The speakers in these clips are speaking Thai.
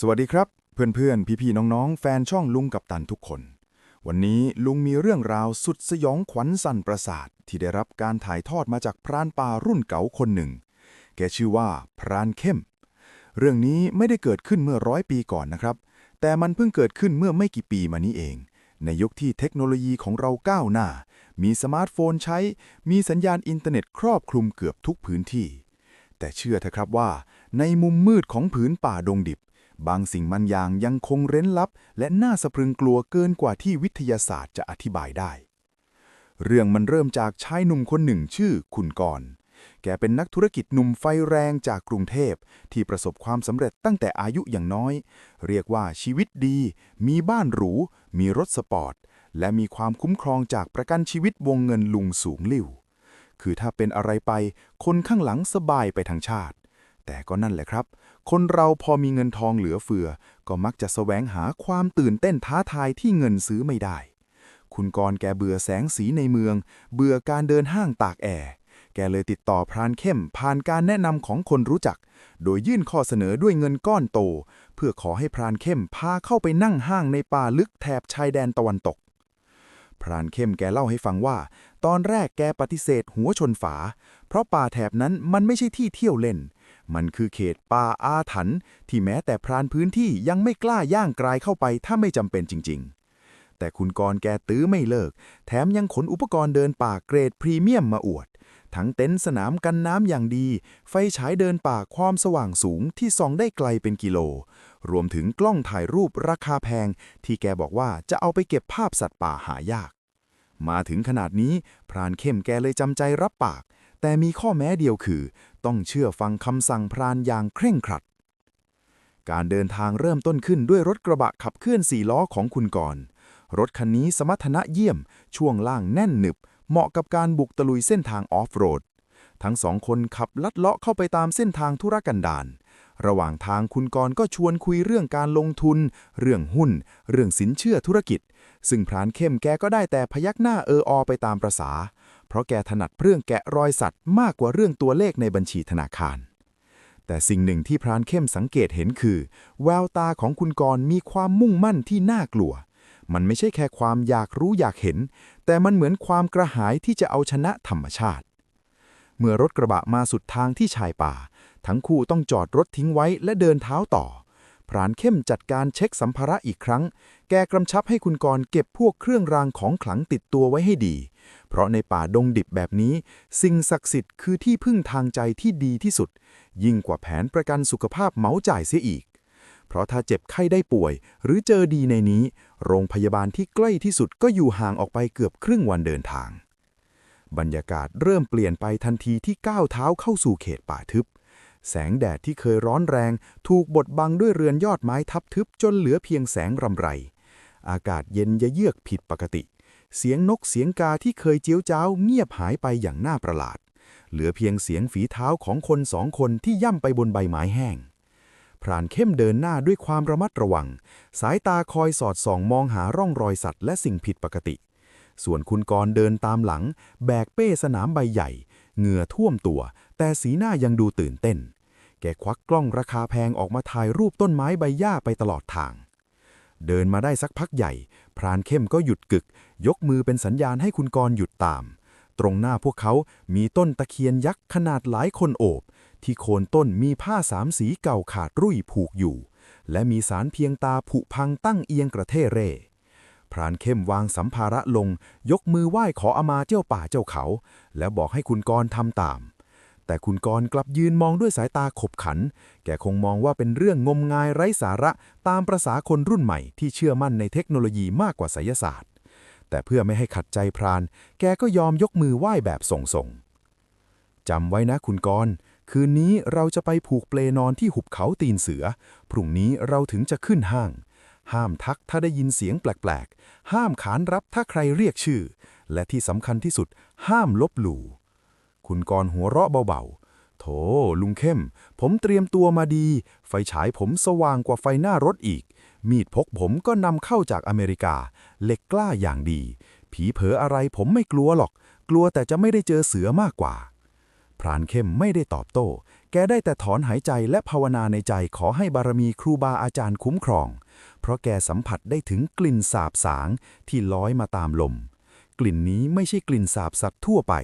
สวัสดีครับ เพื่อนๆ พี่ๆ น้องๆ แฟนช่องลุงกับตันทุกคน วันนี้ลุงมีเรื่องราวสุดสยองขวัญสั่นประสาท ที่ได้รับการถ่ายทอดมาจากพรานป่ารุ่นเก๋าคนหนึ่ง แกชื่อว่าพรานเข้ม เรื่องนี้ไม่ได้เกิดขึ้นเมื่อร้อยปีก่อนนะครับ แต่มันเพิ่งเกิดขึ้นเมื่อไม่กี่ปีมานี้เอง ในยุคที่เทคโนโลยีของเราก้าวหน้า มีสมาร์ทโฟนใช้ มีสัญญาณอินเทอร์เน็ตครอบคลุมเกือบทุกพื้นที่ แต่เชื่อเถอะครับว่า ในมุมมืดของผืนป่าดงดิบ บางสิ่งบางอย่างยังคงเร้นลับ และน่าสะพรึงกลัวเกินกว่าที่วิทยาศาสตร์จะอธิบายได้ เรื่องมันเริ่มจากชายหนุ่มคนหนึ่งชื่อคุณกรณ์แกเป็นนักธุรกิจหนุ่มไฟแรงจากกรุงเทพ ที่ประสบความสำเร็จตั้งแต่อายุอย่างน้อย เรียกว่าชีวิตดี มีบ้านหรู มีรถสปอร์ต และมีความคุ้มครองจากประกันชีวิตวงเงินลุงสูงลิ่ว คือถ้าเป็นอะไรไป คนข้างหลังสบายไปทั้งชาติ แต่ก็นั่นแหละครับ คนเราพอมีเงินทองเหลือเฟือ ก็มักจะแสวงหาความตื่นเต้นท้าทายที่เงินซื้อไม่ได้ คุณกรแกเบื่อแสงสีในเมือง เบื่อการเดินห้างตากแอร์แกเลยติดต่อพรานเข้มผ่านการแนะนำของคนรู้จัก โดยยื่นข้อเสนอด้วยเงินก้อนโต เพื่อขอให้พรานเข้มพาเข้าไปนั่งห้างในป่าลึกแถบชายแดนตะวันตก พรานเข้มแกเล่าให้ฟังว่า ตอนแรกแกปฏิเสธหัวชนฝา เพราะป่าแถบนั้นมันไม่ใช่ที่เที่ยวเล่น มันคือเขตป่าอาถรรพ์ที่แม้แต่พรานพื้นที่ยังไม่กล้าย่างกรายเข้าไปถ้าไม่จำเป็นจริง ๆ แต่คุณกรแกตื้อไม่เลิก แถมยังขนอุปกรณ์เดินป่าเกรดพรีเมียมมาอวด ทั้งเต็นท์สนามกันน้ำอย่างดี ไฟฉายเดินป่าความสว่างสูงที่ส่องได้ไกลเป็นกิโล รวมถึงกล้องถ่ายรูปราคาแพง ที่แกบอกว่าจะเอาไปเก็บภาพสัตว์ป่าหายาก มาถึงขนาดนี้พรานเข้มแกเลยจำใจรับปากแต่มีข้อแม้เดียวคือ ต้องเชื่อฟังคำสั่งพรานอย่างเคร่งครัด การเดินทางเริ่มต้นขึ้นด้วยรถกระบะขับเคลื่อนสี่ล้อของคุณกรณ์รถคันนี้สมรรถนะเยี่ยม ช่วงล่างแน่นหนึบ เหมาะกับการบุกตะลุยเส้นทางออฟโรด ทั้งสองคนขับลัดเลาะเข้าไปตามเส้นทางธุรกันดารระหว่างทางคุณกรก็ชวนคุยเรื่องการลงทุน เรื่องหุ้น เรื่องสินเชื่อธุรกิจ ซึ่งพรานเข้มแกก็ได้แต่พยักหน้าเอออไปตามประษา ราะแกถนัดเรื่องแกะรอยสัตว์มากกว่าเรื่องตัวเลขในบัญชีธนาคาร แต่สิ่งหนึ่งที่พรานเข้มสังเกตเห็นคือ แววตาของคุณกรมีความมุ่งมั่นที่น่ากลัว มันไม่ใช่แค่ความอยากรู้อยากเห็น แต่มันเหมือนความกระหายที่จะเอาชนะธรรมชาติ เมื่อรถกระบะมาสุดทางที่ชายป่า ทั้งคู่ต้องจอดรถทิ้งไว้และเดินเท้าต่อ พรานเข้มจัดการเช็คสัมภาระอีกครั้ง แกกำชับให้คุณกรเก็บพวกเครื่องรางของขลังติดตัวไว้ให้ดี เพราะในป่าดงดิบแบบนี้ สิ่งศักดิ์สิทธิ์คือที่พึ่งทางใจที่ดีที่สุด ยิ่งกว่าแผนประกันสุขภาพเหมาจ่ายเสียอีก เพราะถ้าเจ็บไข้ได้ป่วย หรือเจอดีในนี้ โรงพยาบาลที่ใกล้ที่สุดก็อยู่ห่างออกไปเกือบครึ่งวันเดินทาง บรรยากาศเริ่มเปลี่ยนไปทันทีที่ก้าวเท้าเข้าสู่เขตป่าทึบ แสงแดดที่เคยร้อนแรง ถูกบดบังด้วยเรือนยอดไม้ทับทึบจนเหลือเพียงแสงรำไร อากาศเย็นยะเยือกผิดปกติ เสียงนกเสียงกาที่เคยเจียวจ้าวเงียบหายไปอย่างน่าประหลาด เหลือเพียงเสียงฝีเท้าของคนสองคนที่ย่ำไปบนใบไม้แห้งพรานเข้มเดินหน้าด้วยความระมัดระวัง สายตาคอยสอดส่องมองหาร่องรอยสัตว์และสิ่งผิดปกติ ส่วนคุณกรเดินตามหลัง แบกเป้สนามใบใหญ่ เหงื่อท่วมตัว แต่สีหน้ายังดูตื่นเต้น แกควักกล้องราคาแพงออกมาถ่ายรูปต้นไม้ใบหญ้าไปตลอดทาง เดินมาได้สักพักใหญ่ พรานเข้มก็หยุดกึก ยกมือเป็นสัญญาณให้คุณกรหยุดตาม ตรงหน้าพวกเขามีต้นตะเคียนยักษ์ขนาดหลายคนโอบ ที่โคนต้นมีผ้าสามสีเก่าขาดรุ่ยผูกอยู่ และมีสารเพียงตาผุพังตั้งเอียงกระเทเร่พรานเข้มวางสัมภาระลง ยกมือไหว้ขออามาเจ้าป่าเจ้าเขา แล้วบอกให้คุณกรทำตาม แต่คุณกรกลับยืนมองด้วยสายตาขบขัน แกคงมองว่าเป็นเรื่องงมงายไร้สาระตามประษาคนรุ่นใหม่ที่เชื่อมั่นในเทคโนโลยีมากกว่าไสยศาสตร์ แต่เพื่อไม่ให้ขัดใจพราน แกก็ยอมยกมือไหว้แบบส่งๆจำไว้นะคุณกรคืนนี้เราจะไปผูกเปลนอนที่หุบเขาตีนเสือ พรุ่งนี้เราถึงจะขึ้นห้าง ห้ามทักถ้าได้ยินเสียงแปลกๆ ห้ามขานรับถ้าใครเรียกชื่อ และที่สำคัญที่สุด ห้ามลบหลู่ คุณกรหัวเราะเบาๆ โถ ลุงเข้ม ผมเตรียมตัวมาดี ไฟฉายผมสว่างกว่าไฟหน้ารถอีก มีดพกผมก็นำเข้าจากอเมริกา เหล็กกล้าอย่างดี ผีเผออะไรผมไม่กลัวหรอก กลัวแต่จะไม่ได้เจอเสือมากกว่า พรานเข้มไม่ได้ตอบโต้ แกได้แต่ถอนหายใจและภาวนาในใจขอให้บารมีครูบาอาจารย์คุ้มครอง เพราะแกสัมผัสได้ถึงกลิ่นสาบสางที่ลอยมาตามลมกลิ่นนี้ไม่ใช่กลิ่นสาบสัตว์ทั่วไป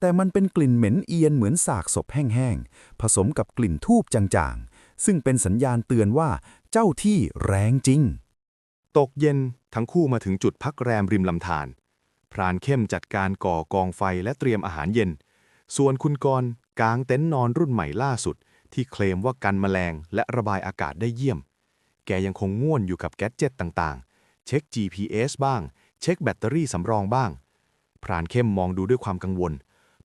แต่มันเป็นกลิ่นเหม็นเอียนเหมือนสากศพแห้งๆ ผสมกับกลิ่นทูบจางๆ ซึ่งเป็นสัญญาณเตือนว่าเจ้าที่แรงจริง ตกเย็นทั้งคู่มาถึงจุดพักแรมริมลำธารพรานเข้มจัดการก่อกองไฟและเตรียมอาหารเย็น ส่วนคุณกรกางเต็นท์นอนรุ่นใหม่ล่าสุด ที่เคลมว่ากันแมลงและระบายอากาศได้เยี่ยม แกยังคงง่วนอยู่กับแก๊สเจ็ตต่างๆ เช็ค GPS บ้าง เช็คแบตเตอรี่สำรองบ้าง พรานเข้มมองดูด้วยความกังวล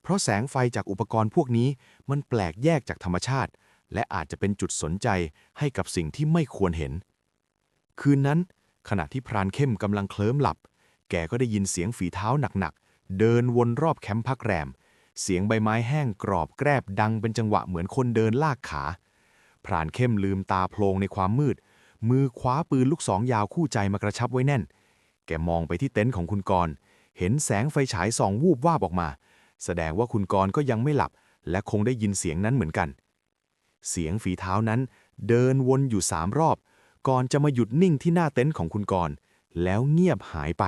เพราะแสงไฟจากอุปกรณ์พวกนี้มันแปลกแยกจากธรรมชาติ และอาจจะเป็นจุดสนใจให้กับสิ่งที่ไม่ควรเห็น คืนนั้น ขณะที่พรานเข้มกำลังเคลิ้มหลับ แกก็ได้ยินเสียงฝีเท้าหนักๆ เดินวนรอบแคมป์พักแรม เสียงใบไม้แห้งกรอบแกรบดังเป็นจังหวะเหมือนคนเดินลากขา พรานเข้มลืมตาโพลงในความมืด มือคว้าปืนลูกสองยาวคู่ใจมากระชับไว้แน่น แกมองไปที่เต็นท์ของคุณกรณ์เห็นแสงไฟฉายส่องวูบวาบออกมา แสดงว่าคุณกรก็ยังไม่หลับ และคงได้ยินเสียงนั้นเหมือนกัน เสียงฝีเท้านั้นเดินวนอยู่สามรอบ ก่อนจะมาหยุดนิ่งที่หน้าเต็นท์ของคุณกรแล้วเงียบหายไป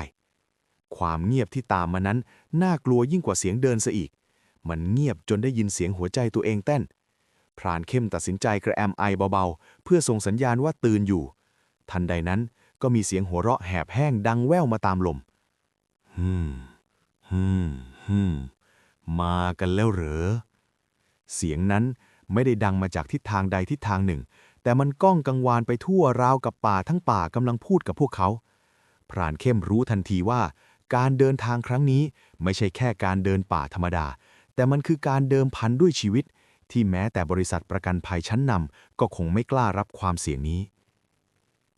ความเงียบที่ตามมานั้น น่ากลัวยิ่งกว่าเสียงเดินซะอีก มันเงียบจนได้ยินเสียงหัวใจตัวเองเต้น พรานเข้มตัดสินใจกระแอมไอเบาๆ เพื่อส่งสัญญาณว่าตื่นอยู่ ทันใดนั้นก็มีเสียงหัวเราะแหบแห้งดังแว่วมาตามลมฮึมฮึมฮึม มากันแล้วเหรอ เสียงนั้นไม่ได้ดังมาจากทิศทางใดทิศทางหนึ่ง แต่มันก้องกังวานไปทั่วราวกับป่าทั้งป่ากำลังพูดกับพวกเขา พรานเข้มรู้ทันทีว่า การเดินทางครั้งนี้ไม่ใช่แค่การเดินป่าธรรมดา แต่มันคือการเดิมพันด้วยชีวิต ที่แม้แต่บริษัทประกันภัยชั้นนำก็คงไม่กล้ารับความเสี่ยงนี้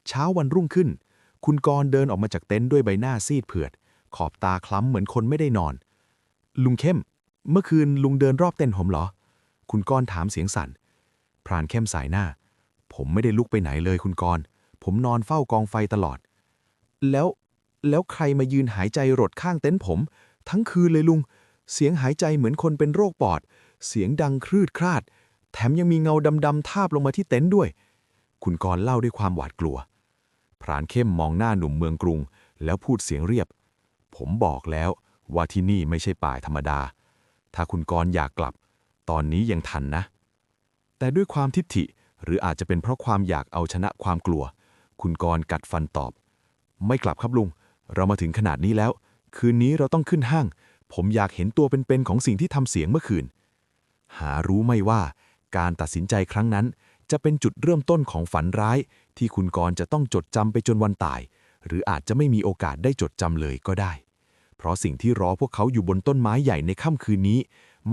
เช้าวันรุ่งขึ้น คุณกรณ์เดินออกมาจากเต็นท์ด้วยใบหน้าซีดเผือด ขอบตาคล้ำเหมือนคนไม่ได้นอน ลุงเข้ม เมื่อคืนลุงเดินรอบเต็นท์ผมเหรอ คุณกรณ์ถามเสียงสั่น พรานเข้มสายหน้า ผมไม่ได้ลุกไปไหนเลยคุณกรณ์ผมนอนเฝ้ากองไฟตลอด แล้วแล้วใครมายืนหายใจรดข้างเต็นท์ผม ทั้งคืนเลยลุง เสียงหายใจเหมือนคนเป็นโรคปอด เสียงดังครืดคราด แถมยังมีเงาดำๆทาบลงมาที่เต็นท์ด้วย คุณกรเล่าด้วยความหวาดกลัว พรานเข้มมองหน้าหนุ่มเมืองกรุง แล้วพูดเสียงเรียบ ผมบอกแล้วว่าที่นี่ไม่ใช่ป่าธรรมดา ถ้าคุณกรณ์อยากกลับ ตอนนี้ยังทันนะ แต่ด้วยความทิฐิหรืออาจจะเป็นเพราะความอยากเอาชนะความกลัว คุณกรณ์กัดฟันตอบ ไม่กลับครับลุง เรามาถึงขนาดนี้แล้ว คืนนี้เราต้องขึ้นห้าง ผมอยากเห็นตัวเป็นๆของสิ่งที่ทำเสียงเมื่อคืน หารู้ไม่ว่าการตัดสินใจครั้งนั้น จะเป็นจุดเริ่มต้นของฝันร้าย ที่คุณกรณ์จะต้องจดจำไปจนวันตาย หรืออาจจะไม่มีโอกาสได้จดจำเลยก็ได้ เพราะสิ่งที่รอพวกเขาอยู่บนต้นไม้ใหญ่ในค่ำคืนนี้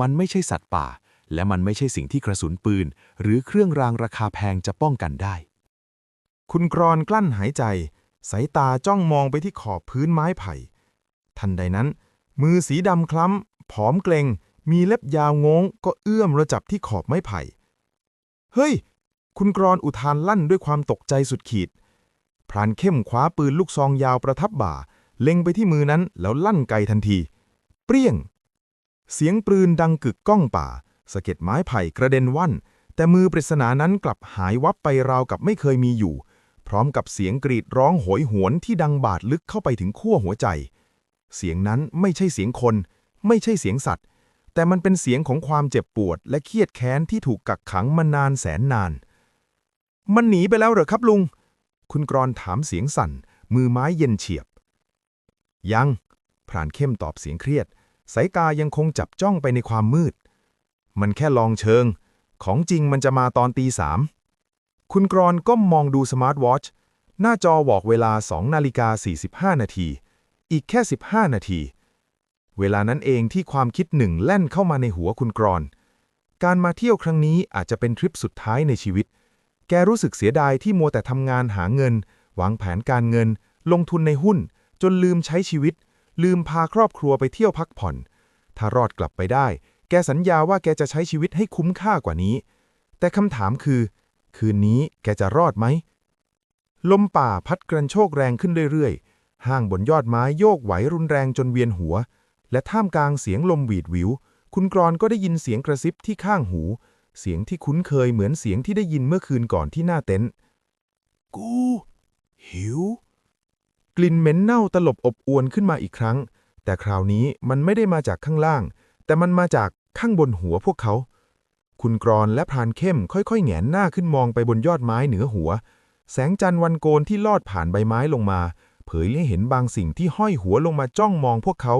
มันไม่ใช่สัตว์ป่า และมันไม่ใช่สิ่งที่กระสุนปืน หรือเครื่องรางราคาแพงจะป้องกันได้ คุณกรอนกลั้นหายใจ สายตาจ้องมองไปที่ขอบพื้นไม้ไผ่ ทันใดนั้น มือสีดำคล้ำผอมเกรงมีเล็บยาวงงก็เอื้อมระจับที่ขอบไม้ไผ่ เฮ้ย คุณกรอนอุทานลั่นด้วยความตกใจสุดขีด พรานเข้มคว้าปืนลูกซองยาวประทับบ่า เล็งไปที่มือนั้นแล้วลั่นไกทันที เปรี้ยง เสียงปืนดังกึกก้องป่าสะเก็ดไม้ไผ่กระเด็นว่อนแต่มือปริศนานั้นกลับหายวับไปราวกับไม่เคยมีอยู่ พร้อมกับเสียงกรีดร้องโหยหวนที่ดังบาดลึกเข้าไปถึงขั้วหัวใจ เสียงนั้นไม่ใช่เสียงคน ไม่ใช่เสียงสัตว์ แต่มันเป็นเสียงของความเจ็บปวด และเครียดแค้นที่ถูกกักขังมานานแสนนาน มันหนีไปแล้วเหรอครับลุง คุณกรอนถามเสียงสั่น มือไม้เย็นเฉียบ ยัง พรานเข้มตอบเสียงเครียด สายตายังคงจับจ้องไปในความมืด มันแค่ลองเชิง ของจริงมันจะมาตอนตีสามคุณกรอนก้มมองดูสมาร์ทวอชหน้าจอบอกเวลา2นาฬิกา45 นาที อีกแค่ 15 นาที เวลานั้นเองที่ความคิดหนึ่งแล่นเข้ามาในหัวคุณกรอน การมาเที่ยวครั้งนี้อาจจะเป็นทริปสุดท้ายในชีวิต แกรู้สึกเสียดายที่มัวแต่ทำงานหาเงิน วางแผนการเงิน ลงทุนในหุ้น จนลืมใช้ชีวิต ลืมพาครอบครัวไปเที่ยวพักผ่อน ถ้ารอดกลับไปได้ แกสัญญาว่าแกจะใช้ชีวิตให้คุ้มค่ากว่านี้ แต่คำถามคือ คืนนี้แกจะรอดไหม ลมป่าพัดกระโชกแรงขึ้นเรื่อยๆ ห้างบนยอดไม้โยกไหวรุนแรงจนเวียนหัว และท่ามกลางเสียงลมหวีดวิว คุณกรอนก็ได้ยินเสียงกระซิบที่ข้างหู เสียงที่คุ้นเคยเหมือนเสียงที่ได้ยินเมื่อคืนก่อนที่หน้าเต็นท์กูหิว กลิ่นเหม็นเน่าตลบอบอวนขึ้นมาอีกครั้ง แต่คราวนี้มันไม่ได้มาจากข้างล่าง แต่มันมาจากข้างบนหัวพวกเขา คุณกรอนและพรานเข้มค่อยๆแหงนหน้าขึ้นมองไปบนยอดไม้เหนือหัว แสงจันทร์วันโกนที่ลอดผ่านใบไม้ลงมา เผยให้เห็นบางสิ่งที่ห้อยหัวลงมาจ้องมองพวกเขา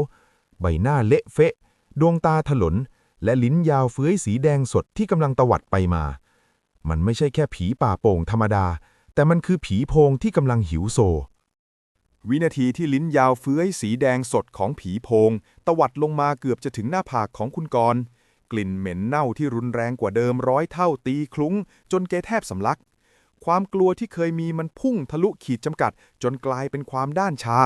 ใบหน้าเละเฟะ ดวงตาถลน และลิ้นยาวเฟื้อยสีแดงสดที่กำลังตวัดไปมา มันไม่ใช่แค่ผีป่าโป่งธรรมดา แต่มันคือผีโพงที่กำลังหิวโซ วินาทีที่ลิ้นยาวเฟื้อยสีแดงสดของผีโพง ตวัดลงมาเกือบจะถึงหน้าผากของคุณกรณ์กลิ่นเหม็นเน่าที่รุนแรงกว่าเดิมร้อยเท่าตีคลุ้ง จนแกแทบสำลัก ความกลัวที่เคยมีมันพุ่งทะลุขีดจำกัด จนกลายเป็นความด้านชา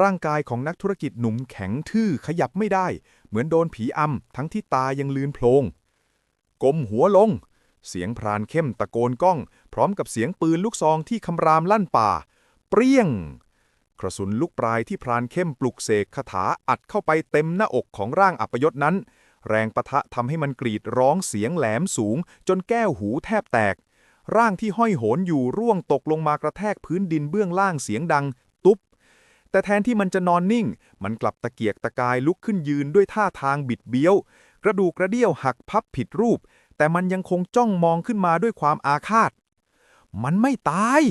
ร่างกายของนักธุรกิจหนุ่มแข็งทื่อขยับไม่ได้ เหมือนโดนผีอำทั้งที่ตายังลืนโพลงกลมหัวลง เสียงพรานเข้มตะโกนก้อง พร้อมกับเสียงปืนลูกซองที่คำรามลั่นป่า เปรี้ยง กระสุนลูกปลายที่พรานเข้มปลุกเสกคาถาอัดเข้าไปเต็มหน้าอกของร่างอัปยศนั้น แรงปะทะทำให้มันกรีดร้องเสียงแหลมสูง จนแก้วหูแทบแตก ร่างที่ห้อยโหนอยู่ร่วงตกลงมากระแทกพื้นดินเบื้องล่างเสียงดัง ตุ๊บ แต่แทนที่มันจะนอนนิ่ง มันกลับตะเกียกตะกายลุกขึ้นยืนด้วยท่าทางบิดเบี้ยว กระดูกกระเดี่ยวหักพับผิดรูป แต่มันยังคงจ้องมองขึ้นมาด้วยความอาฆาต มันไม่ตาย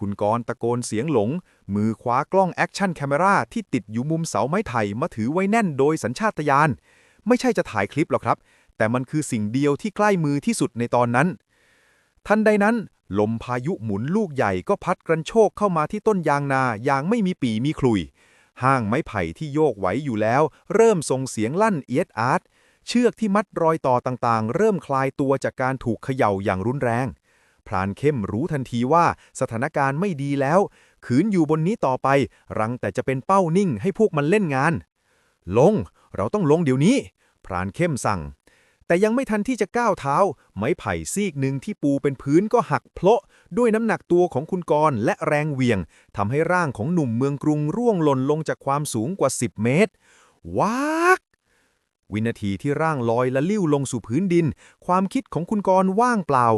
คุณกรตะโกนเสียงหลง มือคว้ากล้องแอคชั่นแคมราที่ติดอยู่มุมเสาไม้ไผ่มาถือไว้แน่นโดยสัญชาตญาณ ไม่ใช่จะถ่ายคลิปหรอกครับ แต่มันคือสิ่งเดียวที่ใกล้มือที่สุดในตอนนั้น ทันใดนั้น ลมพายุหมุนลูกใหญ่ก็พัดกระโชกเข้ามาที่ต้นยางนาอย่างไม่มีปีมีคลุย ห้างไม้ไผ่ที่โยกไหวอยู่แล้ว เริ่มส่งเสียงลั่นเอียดอาร์ตเชือกที่มัดรอยต่อต่างๆ เริ่มคลายตัวจากการถูกเขย่าอย่างรุนแรง พรานเข้มรู้ทันทีว่าสถานการณ์ไม่ดีแล้ว ขืนอยู่บนนี้ต่อไป รังแต่จะเป็นเป้านิ่งให้พวกมันเล่นงาน ลง เราต้องลงเดี๋ยวนี้ พรานเข้มสั่ง แต่ยังไม่ทันที่จะก้าวเท้า ไม้ไผ่ซีกหนึ่งที่ปูเป็นพื้นก็หักเพลาะด้วยน้ำหนักตัวของคุณกรและแรงเวียงทำให้ร่างของหนุ่มเมืองกรุงร่วงหล่นลงจากความสูงกว่า 10 เมตร ว้าก วินาทีที่ร่างลอยและลิ้วลงสู่พื้นดิน ความคิดของคุณกรว่างเปล่า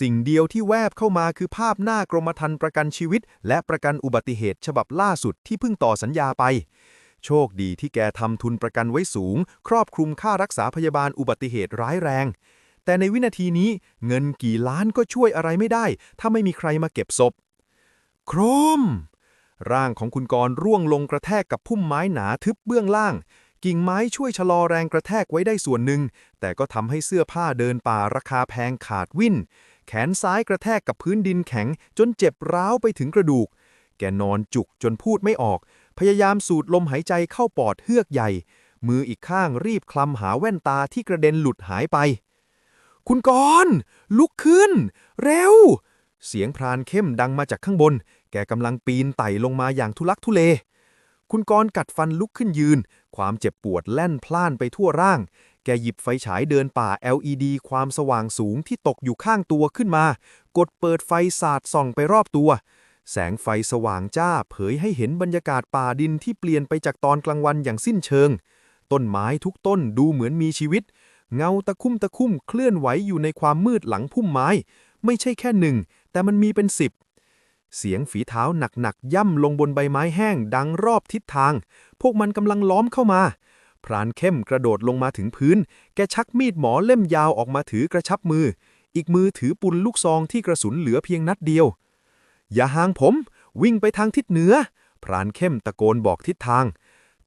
สิ่งเดียวที่แวบเข้ามาคือภาพหน้ากรมธรรม์ประกันชีวิต และประกันอุบัติเหตุฉบับล่าสุดที่เพิ่งต่อสัญญาไป โชคดีที่แกทำทุนประกันไว้สูง ครอบคลุมค่ารักษาพยาบาลอุบัติเหตุร้ายแรง แต่ในวินาทีนี้เงินกี่ล้านก็ช่วยอะไรไม่ได้ ถ้าไม่มีใครมาเก็บศพ โครม ร่างของคุณกรร่วงลงกระแทกกับพุ่มไม้หนาทึบเบื้องล่าง กิ่งไม้ช่วยชะลอแรงกระแทกไว้ได้ส่วนหนึ่ง แต่ก็ทำให้เสื้อผ้าเดินป่าราคาแพงขาดวิ่น แขนซ้ายกระแทกกับพื้นดินแข็ง จนเจ็บร้าวไปถึงกระดูก แกนอนจุกจนพูดไม่ออก พยายามสูดลมหายใจเข้าปอดเฮือกใหญ่ มืออีกข้างรีบคลำหาแว่นตาที่กระเด็นหลุดหายไป คุณกรณ์ลุกขึ้น เร็ว เสียงพรานเข้มดังมาจากข้างบน แกกำลังปีนไต่ลงมาอย่างทุลักทุเล คุณกรกัดฟันลุกขึ้นยืน ความเจ็บปวดแล่นพล่านไปทั่วร่าง แกหยิบไฟฉายเดินป่า LED ความสว่างสูงที่ตกอยู่ข้างตัวขึ้นมา กดเปิดไฟสาดส่องไปรอบตัว แสงไฟสว่างจ้าเผยให้เห็นบรรยากาศป่าดินที่เปลี่ยนไปจากตอนกลางวันอย่างสิ้นเชิง ต้นไม้ทุกต้นดูเหมือนมีชีวิต เงาตะคุ่มตะคุ่มเคลื่อนไหวอยู่ในความมืดหลังพุ่มไม้ ไม่ใช่แค่หนึ่งแต่มันมีเป็นสิบ เสียงฝีเท้าหนักๆย่ำลงบนใบไม้แห้งดังรอบทิศทาง พวกมันกำลังล้อมเข้ามา พรานเข้มกระโดดลงมาถึงพื้น แกชักมีดหมอเล่มยาวออกมาถือกระชับมือ อีกมือถือปุนลูกซองที่กระสุนเหลือเพียงนัดเดียว อย่าห่างผม วิ่งไปทางทิศเหนือ พรานเข้มตะโกนบอกทิศทาง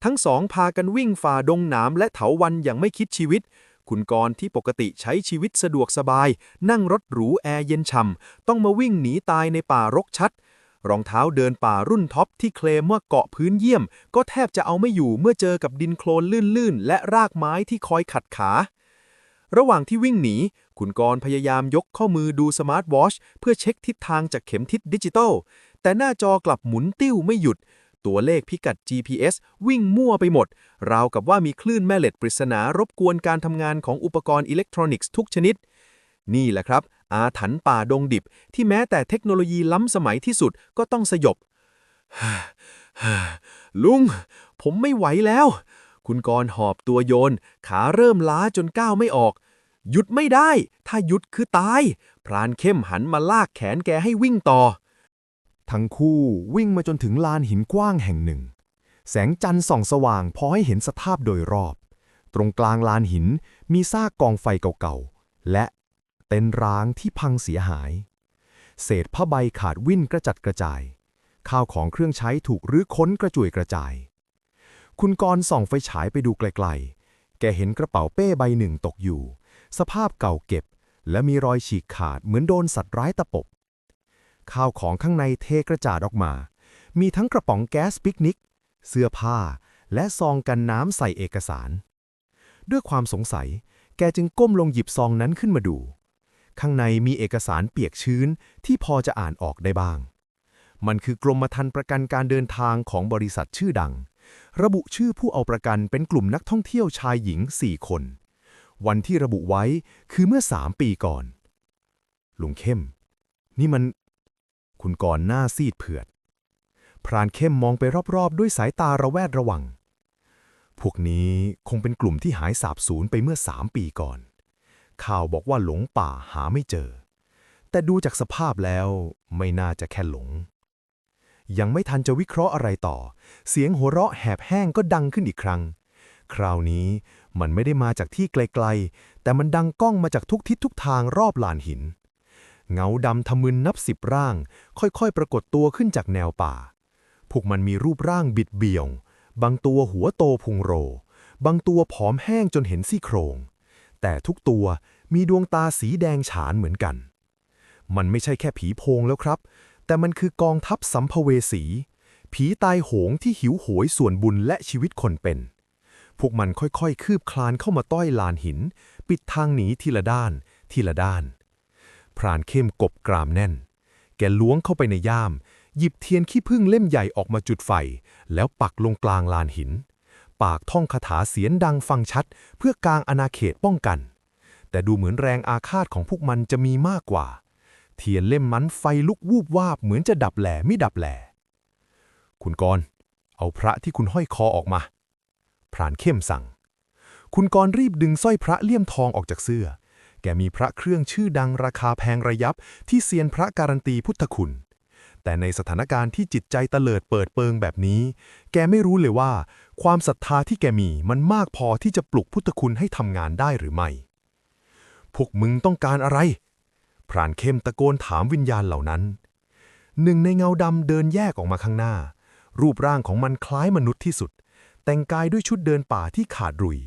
ทั้งสองพากันวิ่งฝ่าดงหนามและเถาวันอย่างไม่คิดชีวิต คุณกรณ์ที่ปกติใช้ชีวิตสะดวกสบาย นั่งรถหรูแอร์เย็นฉ่ำต้องมาวิ่งหนีตายในป่ารกชัด รองเท้าเดินป่ารุ่นท็อปที่เคลมว่าเกาะพื้นเยี่ยม ก็แทบจะเอาไม่อยู่เมื่อเจอกับดินโคลนลื่นๆ และรากไม้ที่คอยขัดขา ระหว่างที่วิ่งหนี คุณกรณ์พยายามยกข้อมือดูสมาร์ทวอชเพื่อเช็คทิศทางจากเข็มทิศดิจิตอลแต่หน้าจอกลับหมุนติ้วไม่หยุด ตัวเลขพิกัด GPS วิ่งมั่วไปหมด ราวกับว่ามีคลื่นแม่เหล็กปริศนารบกวนการทำงานของอุปกรณ์อิเล็กทรอนิกส์ทุกชนิด นี่แหละครับ อาถรรพ์ป่าดงดิบ ที่แม้แต่เทคโนโลยีล้ำสมัยที่สุดก็ต้องสยบ ลุง ผมไม่ไหวแล้ว คุณกรหอบตัวโยน ขาเริ่มล้าจนก้าวไม่ออกหยุดไม่ได้ ถ้าหยุดคือตาย พรานเข้มหันมาลากแขนแกให้วิ่งต่อ ทั้งคู่วิ่งมาจนถึงลานหินกว้างแห่งหนึ่ง แสงจันทร์ส่องสว่างพอให้เห็นสภาพโดยรอบ ตรงกลางลานหินมีซากกองไฟเก่าๆ และเต็นท์ร้างที่พังเสียหาย เศษผ้าใบขาดวิ่นกระจัดกระจาย ข้าวของเครื่องใช้ถูกรื้อค้นกระจุยกระจาย คุณกรส่องไฟฉายไปดูไกลๆ แกเห็นกระเป๋าเป้ใบหนึ่งตกอยู่ สภาพเก่าเก็บ และมีรอยฉีกขาดเหมือนโดนสัตว์ร้ายตะปบ ข้าวของข้างในเทกระจาดออกมา มีทั้งกระป๋องแก๊สปิกนิก เสื้อผ้า และซองกันน้ำใส่เอกสาร ด้วยความสงสัย แกจึงก้มลงหยิบซองนั้นขึ้นมาดู ข้างในมีเอกสารเปียกชื้นที่พอจะอ่านออกได้บ้าง มันคือกรมธรรม์ประกันการเดินทางของบริษัทชื่อดัง ระบุชื่อผู้เอาประกันเป็นกลุ่มนักท่องเที่ยวชายหญิง 4 คน วันที่ระบุไว้คือเมื่อ 3 ปีก่อนลุงเข้ม นี่มัน คุณกรณ์หน้าซีดเผือด พรานเข้มมองไปรอบๆ ด้วยสายตาระแวดระวัง พวกนี้คงเป็นกลุ่มที่หายสาบสูญไปเมื่อสามปีก่อน ข่าวบอกว่าหลงป่าหาไม่เจอ แต่ดูจากสภาพแล้วไม่น่าจะแค่หลง ยังไม่ทันจะวิเคราะห์อะไรต่อ เสียงหัวเราะแหบแห้งก็ดังขึ้นอีกครั้ง คราวนี้มันไม่ได้มาจากที่ไกลๆ แต่มันดังก้องมาจากทุกทิศทุกทางรอบลานหิน เงาดำทะมึนนับสิบร่าง ค่อยๆ ปรากฏตัวขึ้นจากแนวป่า พวกมันมีรูปร่างบิดเบี่ยวบางตัวหัวโตพุงโร บางตัวผอมแห้งจนเห็นซี่โครง แต่ทุกตัวมีดวงตาสีแดงฉานเหมือนกัน มันไม่ใช่แค่ผีโพงแล้วครับ แต่มันคือกองทัพสัมภเวสี ผีตายโหงที่หิวโหยส่วนบุญและชีวิตคนเป็น พวกมันค่อยๆ คืบคลานเข้ามาต้อยลานหิน ปิดทางหนีทีละด้าน ทีละด้าน พรานเข้มกบกรามแน่น แกล้วงเข้าไปในย่าม หยิบเทียนขี้ผึ้งเล่มใหญ่ออกมาจุดไฟ แล้วปักลงกลางลานหิน ปากท่องคาถาเสียงดังฟังชัด เพื่อกางอาณาเขตป้องกัน แต่ดูเหมือนแรงอาฆาตของพวกมันจะมีมากกว่า เทียนเล่มมันไฟลุกวูบวาบเหมือนจะดับแหล่ไม่ดับแหล่คุณกรเอาพระที่คุณห้อยคอออกมา พรานเข้มสั่ง คุณกรรีบดึงสร้อยพระเลี่ยมทองออกจากเสื้อ แกมีพระเครื่องชื่อดังราคาแพงระยับที่เซียนพระการันตีพุทธคุณ แต่ในสถานการณ์ที่จิตใจเตลิดเปิดเปิงแบบนี้ แกไม่รู้เลยว่า ความศรัทธาที่แกมีมันมากพอที่จะปลุกพุทธคุณให้ทำงานได้หรือไม่ พวกมึงต้องการอะไร พรานเข้มตะโกนถามวิญญาณเหล่านั้น หนึ่งในเงาดำเดินแยกออกมาข้างหน้า รูปร่างของมันคล้ายมนุษย์ที่สุด แต่งกายด้วยชุดเดินป่าที่ขาดรุย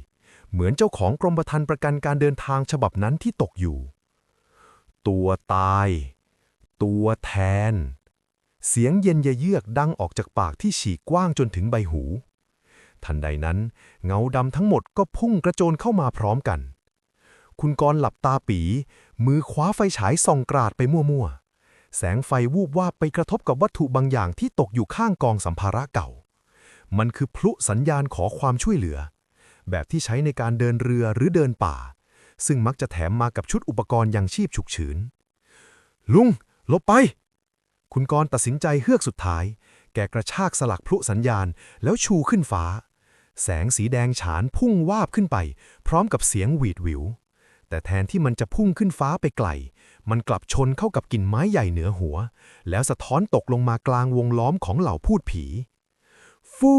เหมือนเจ้าของกรมธรรม์ประกันการเดินทางฉบับนั้นที่ตกอยู่ ตัวตาย ตัวแทน เสียงเย็นเยือกดังออกจากปากที่ฉีกกว้างจนถึงใบหู ทันใดนั้น เงาดำทั้งหมดก็พุ่งกระโจนเข้ามาพร้อมกัน คุณกรหลับตาปี มือคว้าไฟฉายส่องกราดไปมั่วๆ แสงไฟวูบวาบไปกระทบกับวัตถุบางอย่างที่ตกอยู่ข้างกองสัมภาระเก่า มันคือพลุสัญญาณขอความช่วยเหลือ แบบที่ใช้ในการเดินเรือหรือเดินป่า ซึ่งมักจะแถมมากับชุดอุปกรณ์ยังชีพฉุกเฉินลุง ลบไป คุณกรตัดสินใจเฮือกสุดท้าย แกกระชากสลักพลุสัญญาณแล้วชูขึ้นฟ้า แสงสีแดงฉานพุ่งวาบขึ้นไป พร้อมกับเสียงหวีดหวิว แต่แทนที่มันจะพุ่งขึ้นฟ้าไปไกล มันกลับชนเข้ากับกิ่งไม้ใหญ่เหนือหัว แล้วสะท้อนตกลงมากลางวงล้อมของเหล่าพูดผี ฟู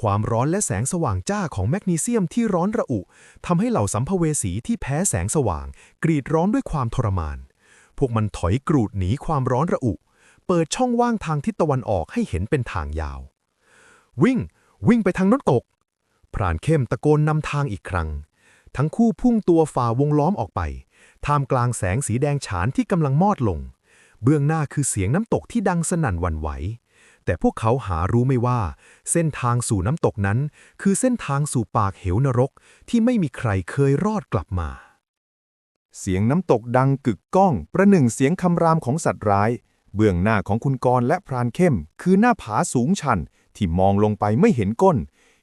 ความร้อนและแสงสว่างจ้าของแมกนีเซียมที่ร้อนระอุทำให้เหล่าสัมภเวสีที่แพ้แสงสว่าง กรีดร้องด้วยความทรมาน พวกมันถอยกรูดหนีความร้อนระอุ เปิดช่องว่างทางทิศตะวันออกให้เห็นเป็นทางยาว วิ่ง วิ่งไปทางนตก พรานเข้มตะโกนนำทางอีกครั้ง ทั้งคู่พุ่งตัวฝ่าวงล้อมออกไป ท่ามกลางแสงสีแดงฉานที่กำลังมอดลง เบื้องหน้าคือเสียงน้ำตกที่ดังสนั่นวันไหว แต่พวกเขาหารู้ไม่ว่า เส้นทางสู่น้ำตกนั้น คือเส้นทางสู่ปากเหวนรกที่ไม่มีใครเคยรอดกลับมา เสียงน้ำตกดังกึกก้อง ประหนึ่งเสียงคำรามของสัตว์ร้าย เบื้องหน้าของคุณกรและพรานเข้ม คือหน้าผาสูงชัน ที่มองลงไปไม่เห็นก้น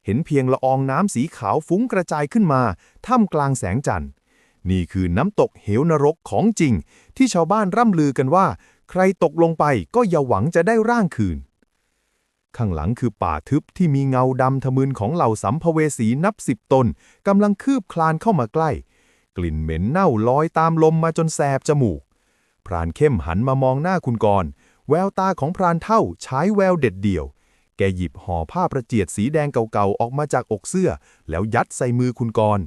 เห็นเพียงละอองน้ำสีขาวฟุ้งกระจายขึ้นมาท่ามกลางแสงจันทร์นี่คือน้ำตกเหวนรกของจริง ที่ชาวบ้านร่ำลือกันว่า ใครตกลงไปก็อย่าหวังจะได้ร่างคืน ข้างหลังคือป่าทึบที่มีเงาดำทะมึนของเหล่าสัมภเวสีนับสิบตนกำลังคืบคลานเข้ามาใกล้ กลิ่นเหม็นเน่าลอยตามลมมาจนแสบจมูก พรานเข้มหันมามองหน้าคุณกรแววตาของพรานเท่าใช้แววเด็ดเดี่ยว แกหยิบห่อผ้าประเจียดสีแดงเก่าๆ ออกมาจากอกเสื้อ แล้วยัดใส่มือคุณกร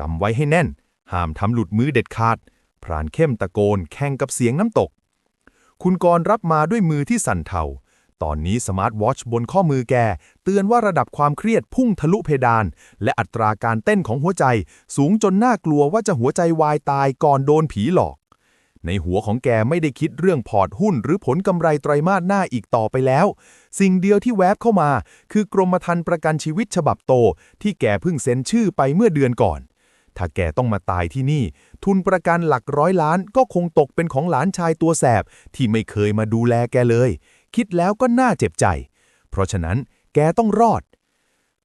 กำไว้ให้แน่น ห้ามทำหลุดมือเด็ดขาด พรานเข้มตะโกนแข่งกับเสียงน้ำตก คุณกรรับมาด้วยมือที่สั่นเทา ตอนนี้สมาร์ทวอชบนข้อมือแก เตือนว่าระดับความเครียดพุ่งทะลุเพดาน และอัตราการเต้นของหัวใจ สูงจนน่ากลัวว่าจะหัวใจวายตายก่อนโดนผีหลอก ในหัวของแกไม่ได้คิดเรื่องพอร์ตหุ้น หรือผลกำไรไตรมาสหน้าอีกต่อไปแล้ว สิ่งเดียวที่แวบเข้ามา คือกรมธรรม์ประกันชีวิตฉบับโต ที่แกเพิ่งเซ็นชื่อไปเมื่อเดือนก่อนถ้าแกต้องมาตายที่นี่ ทุนประกันหลักร้อยล้านก็คงตกเป็นของหลานชายตัวแสบ ที่ไม่เคยมาดูแลแกเลย คิดแล้วก็น่าเจ็บใจ เพราะฉะนั้นแกต้องรอด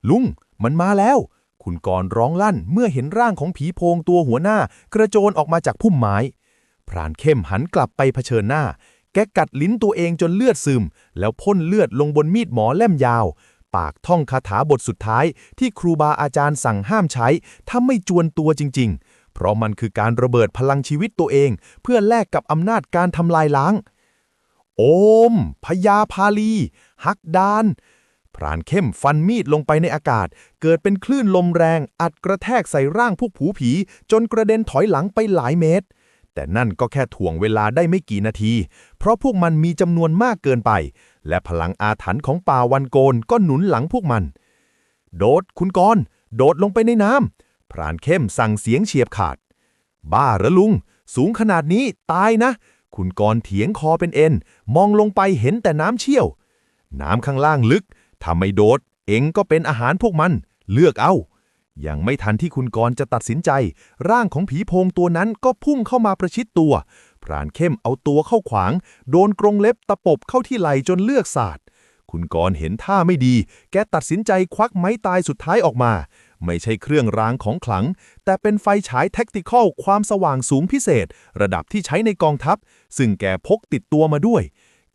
ลุง มันมาแล้ว คุณกรร้องลั่นเมื่อเห็นร่างของผีโพงตัวหัวหน้ากระโจนออกมาจากพุ่มไม้ พรานเข้มหันกลับไปเผชิญหน้า แกกัดลิ้นตัวเองจนเลือดซึม แล้วพ่นเลือดลงบนมีดหมอเล่มยาว ปากท่องคาถาบทสุดท้ายที่ครูบาอาจารย์สั่งห้ามใช้ถ้าไม่จวนตัวจริง ๆ เพราะมันคือการระเบิดพลังชีวิตตัวเอง เพื่อแลกกับอำนาจการทำลายล้าง โอม พยาพาลี ฮักดาน พรานเข้มฟันมีดลงไปในอากาศ เกิดเป็นคลื่นลมแรง อัดกระแทกใส่ร่างพวกผูผี จนกระเด็นถอยหลังไปหลายเมตร แต่นั่นก็แค่ถ่วงเวลาได้ไม่กี่นาที เพราะพวกมันมีจำนวนมากเกินไป และพลังอาถรรพ์ของป่าวันโกนก็หนุนหลังพวกมัน โดดคุณกรโดดลงไปในน้ำพรานเข้มสั่งเสียงเฉียบขาด บ้าหรอลุง สูงขนาดนี้ตายนะ คุณกรเถียงคอเป็นเอ็น มองลงไปเห็นแต่น้ำเชี่ยว น้ำข้างล่างลึกถ้าไม่โดด เองก็เป็นอาหารพวกมัน เลือกเอา ยังไม่ทันที่คุณกรจะตัดสินใจ ร่างของผีโพงตัวนั้นก็พุ่งเข้ามาประชิดตัว พรานเข้มเอาตัวเข้าขวาง โดนกรงเล็บตะปบเข้าที่ไหล่จนเลือกสาดคุณกรเห็นท่าไม่ดี แกตัดสินใจควักไม้ตายสุดท้ายออกมา ไม่ใช่เครื่องรางของขลัง แต่เป็นไฟฉายแท็กติคอลความสว่างสูงพิเศษ ระดับที่ใช้ในกองทัพ ซึ่งแกพกติดตัวมาด้วย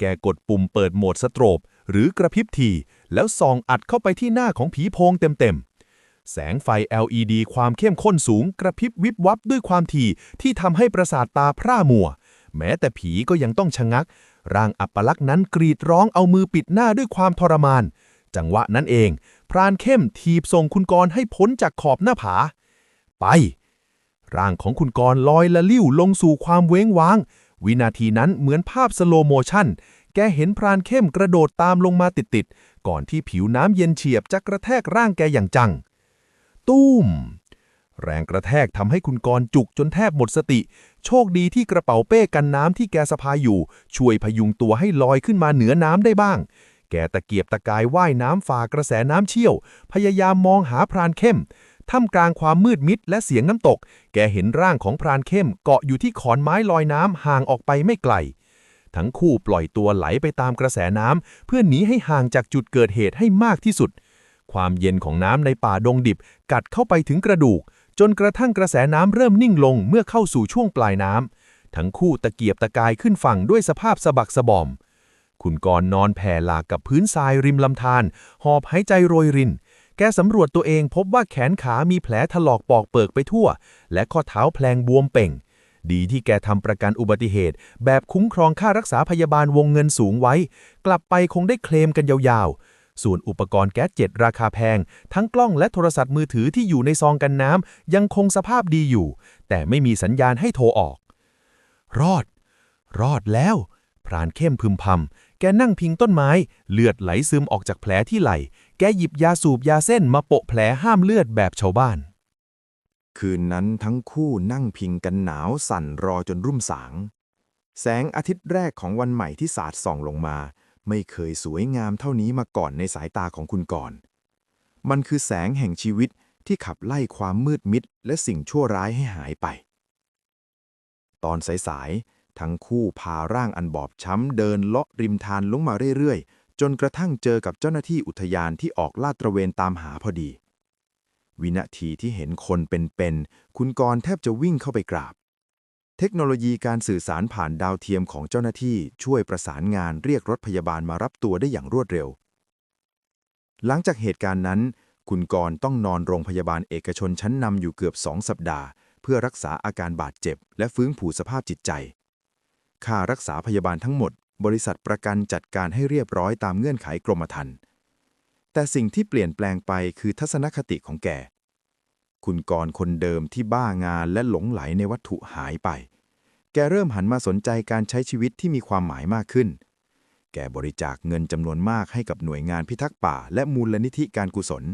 แกกดปุ่มเปิดโหมดสโตรบ หรือกระพริบที แล้วส่องอัดเข้าไปที่หน้าของผีโพงเต็มๆ แสงไฟ LED ความเข้มข้นสูงกระพริบวิบวับด้วยความถี่ที่ทำให้ประสาทตาพร่ามัว แม้แต่ผีก็ยังต้องชะงัก ร่างอัปลักษณ์นั้นกรีดร้องเอามือปิดหน้าด้วยความทรมาน จังหวะนั้นเอง พรานเข้มทีบส่งคุณกรให้พ้นจากขอบหน้าผา ไป ร่างของคุณกรลอยละลิ้วลงสู่ความเว้งว้าง วินาทีนั้นเหมือนภาพสโลโมชั่น แกเห็นพรานเข้มกระโดดตามลงมาติดๆ ก่อนที่ผิวน้ำเย็นเฉียบจะกระแทกร่างแกอย่างจัง ตุ้ม แรงกระแทกทำให้คุณกรจุกจนแทบหมดสติ โชคดีที่กระเป๋าเป้กันน้ำที่แกสะพายอยู่ ช่วยพยุงตัวให้ลอยขึ้นมาเหนือน้ำได้บ้าง แกตะเกียบตะกายว่ายน้ำฝ่ากระแสน้ำเชี่ยว พยายามมองหาพรานเข้ม ท่ามกลางความมืดมิดและเสียงน้ำตก แกเห็นร่างของพรานเข้มเกาะอยู่ที่ขอนไม้ลอยน้ำห่างออกไปไม่ไกล ทั้งคู่ปล่อยตัวไหลไปตามกระแสน้ำเพื่อหนีให้ห่างจากจุดเกิดเหตุให้มากที่สุด ความเย็นของน้ำในป่าดงดิบกัดเข้าไปถึงกระดูก จนกระทั่งกระแสน้ำเริ่มนิ่งลงเมื่อเข้าสู่ช่วงปลายน้ำทั้งคู่ตะเกียบตะกายขึ้นฝั่งด้วยสภาพสะบักสะบอม คุณกรนอนแผ่หลากกับพื้นทรายริมลำธารหอบหายใจโรยริน แกสำรวจตัวเองพบว่าแขนขามีแผลถลอกปอกเปิกไปทั่ว และข้อเท้าแพลงบวมเป่ง ดีที่แกทำประกันอุบัติเหตุ แบบคุ้มครองค่ารักษาพยาบาลวงเงินสูงไว้ กลับไปคงได้เคลมกันยาวๆ ส่วนอุปกรณ์แก๊สเจ็ดราคาแพง ทั้งกล้องและโทรศัพท์มือถือที่อยู่ในซองกันน้ำยังคงสภาพดีอยู่ แต่ไม่มีสัญญาณให้โทรออก รอด รอดแล้วพรานเข้มพึมพำ แกนั่งพิงต้นไม้ เลือดไหลซึมออกจากแผลที่ไหล่ แกหยิบยาสูบยาเส้นมาโปะแผลห้ามเลือดแบบชาวบ้าน คืนนั้นทั้งคู่นั่งพิงกันหนาวสั่นรอจนรุ่มสาง แสงอาทิตย์แรกของวันใหม่ที่สาดส่องลงมา ไม่เคยสวยงามเท่านี้มาก่อนในสายตาของคุณก่อน มันคือแสงแห่งชีวิตที่ขับไล่ความมืดมิดและสิ่งชั่วร้ายให้หายไป ตอนสายๆ ทั้งคู่พาร่างอันบอบช้ำเดินเลาะริมทานลงมาเรื่อยๆ จนกระทั่งเจอกับเจ้าหน้าที่อุทยานที่ออกลาดตระเวนตามหาพอดี วินาทีที่เห็นคนเป็นๆ คุณกรณ์แทบจะวิ่งเข้าไปกราบ เทคโนโลยีการสื่อสารผ่านดาวเทียมของเจ้าหน้าที่ช่วยประสานงานเรียกรถพยาบาลมารับตัวได้อย่างรวดเร็ว หลังจากเหตุการณ์นั้น คุณกรณ์ต้องนอนโรงพยาบาลเอกชนชั้นนำอยู่เกือบสองสัปดาห์ เพื่อรักษาอาการบาดเจ็บ และฟื้นผูสภาพจิตใจ ค่ารักษาพยาบาลทั้งหมด บริษัทประกันจัดการให้เรียบร้อยตามเงื่อนไขกรมธรรม์แต่สิ่งที่เปลี่ยนแปลงไปคือทัศนคติของแก คุณกรคนเดิมที่บ้างานและหลงไหลในวัตถุหายไป แกเริ่มหันมาสนใจการใช้ชีวิตที่มีความหมายมากขึ้น แกบริจาคเงินจำนวนมากให้กับหน่วยงานพิทักษ์ป่า และมูลนิธิการกุศล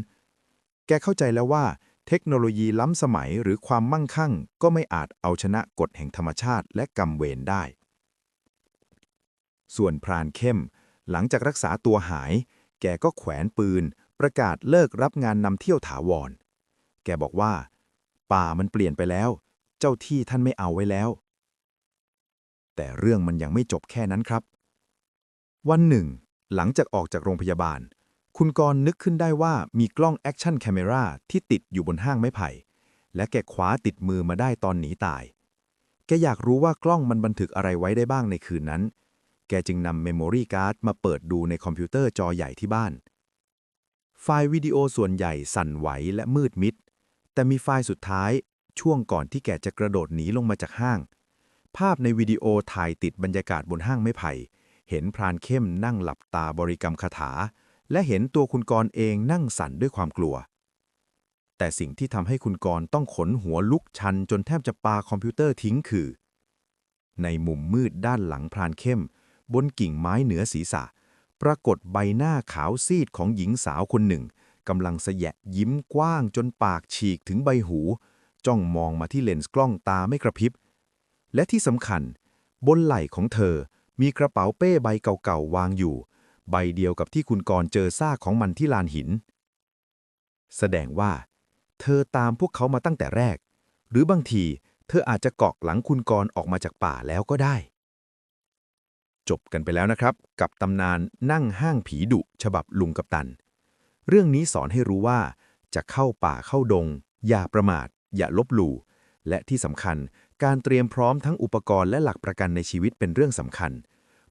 แกเข้าใจแล้วว่า เทคโนโลยีล้ำสมัยหรือความมั่งคั่ง ก็ไม่อาจเอาชนะกฎแห่งธรรมชาติและกรรมเวรได้ ส่วนพรานเข้ม หลังจากรักษาตัวหาย แกก็แขวนปืน ประกาศเลิกรับงานนำเที่ยวถาวร แกบอกว่า ป่ามันเปลี่ยนไปแล้ว เจ้าที่ท่านไม่เอาไว้แล้ว แต่เรื่องมันยังไม่จบแค่นั้นครับ วันหนึ่ง หลังจากออกจากโรงพยาบาล คุณกรนึกขึ้นได้ว่ามีกล้องแอคชั่นแคมเมราที่ติดอยู่บนห้างไม้ไผ่ และแกคว้าติดมือมาได้ตอนหนีตายแกอยากรู้ว่ากล้องมันบันทึกอะไรไว้ได้บ้างในคืนนั้น แกจึงนำเมมโมรี่การ์ดมาเปิดดูในคอมพิวเตอร์จอใหญ่ที่บ้าน ไฟล์วิดีโอส่วนใหญ่สั่นไหวและมืดมิด แต่มีไฟล์สุดท้ายช่วงก่อนที่แกจะกระโดดหนีลงมาจากห้าง ภาพในวิดีโอถ่ายติดบรรยากาศบนห้างไม้ไผ่ เห็นพรานเข้มนั่งหลับตาบริกรรมคาถา และเห็นตัวคุณกรเองนั่งสั่นด้วยความกลัว แต่สิ่งที่ทำให้คุณกรต้องขนหัวลุกชันจนแทบจะปาคอมพิวเตอร์ทิ้งคือ ในมุมมืดด้านหลังพรานเข้ม บนกิ่งไม้เหนือศีรษะ ปรากฏใบหน้าขาวซีดของหญิงสาวคนหนึ่งกำลังแสยะยิ้มกว้างจนปากฉีกถึงใบหู จ้องมองมาที่เลนส์กล้องตาไม่กระพริบ และที่สำคัญ บนไหล่ของเธอมีกระเป๋าเป้ใบเก่าๆวางอยู่ ใบเดียวกับที่คุณกรณ์เจอซากของมันที่ลานหิน แสดงว่า เธอตามพวกเขามาตั้งแต่แรก หรือบางทีเธออาจจะเกาะหลังคุณกรณ์ออกมาจากป่าแล้วก็ได้ จบกันไปแล้วนะครับ กับตำนานนั่งห้างผีดุ ฉบับลุงกับตัน เรื่องนี้สอนให้รู้ว่า จะเข้าป่าเข้าดง อย่าประมาท อย่าลบหลู่ และที่สำคัญการเตรียมพร้อมทั้งอุปกรณ์และหลักประกันในชีวิตเป็นเรื่องสำคัญ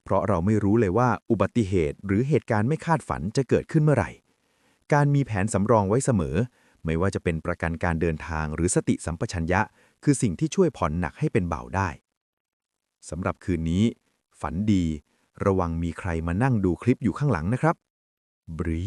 เพราะเราไม่รู้เลยว่าอุบัติเหตุหรือเหตุการณ์ไม่คาดฝันจะเกิดขึ้นเมื่อไหร่ การมีแผนสำรองไว้เสมอ ไม่ว่าจะเป็นประกันการเดินทางหรือสติสัมปชัญญะ คือสิ่งที่ช่วยผ่อนหนักให้เป็นเบาได้สำหรับคืนนี้ ฝันดี ระวังมีใครมานั่งดูคลิปอยู่ข้างหลังนะครับ บรี